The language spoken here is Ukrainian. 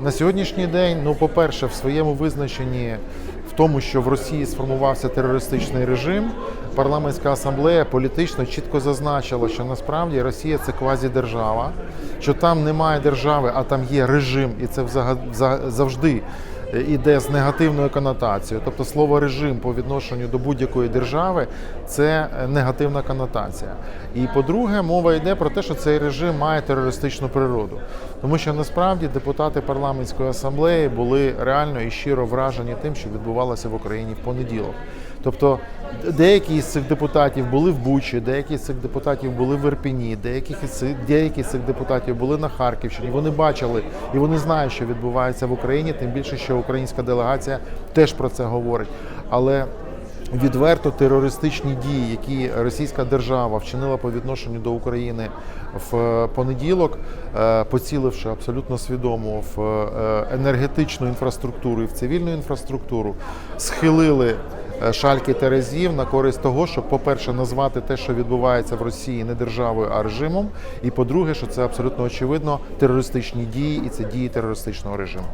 На сьогоднішній день, ну, по-перше, в своєму визначенні в тому, що в Росії сформувався терористичний режим, парламентська асамблея політично чітко зазначила, що насправді Росія це квазідержава, що там немає держави, а там є режим, і це завжди іде з негативною конотацією. Тобто слово режим по відношенню до будь-якої держави це е, негативна конотація. І по-друге, мова йде про те, що цей режим має терористичну природу, тому що насправді депутати парламентської асамблеї були реально і щиро вражені тим, що відбувалося в Україні в понеділок. Тобто деякі з цих депутатів були в Бучі, деякі з цих депутатів були в Ірпіні, деякі з цих, деякі депутатів були на Харківщині. Вони бачили і вони знають, що відбувається в Україні, тим більше, що українська делегація теж про це говорить. Але відверто терористичні дії, які російська держава вчинила по відношенню до України в понеділок, е, поціливши абсолютно свідомо в е, енергетичну інфраструктуру і в цивільну інфраструктуру, схилили е, шальки терезів на користь того, щоб, по-перше, назвати те, що відбувається в Росії, не державою, а режимом. І по-друге, що це абсолютно очевидно терористичні дії, і це дії терористичного режиму.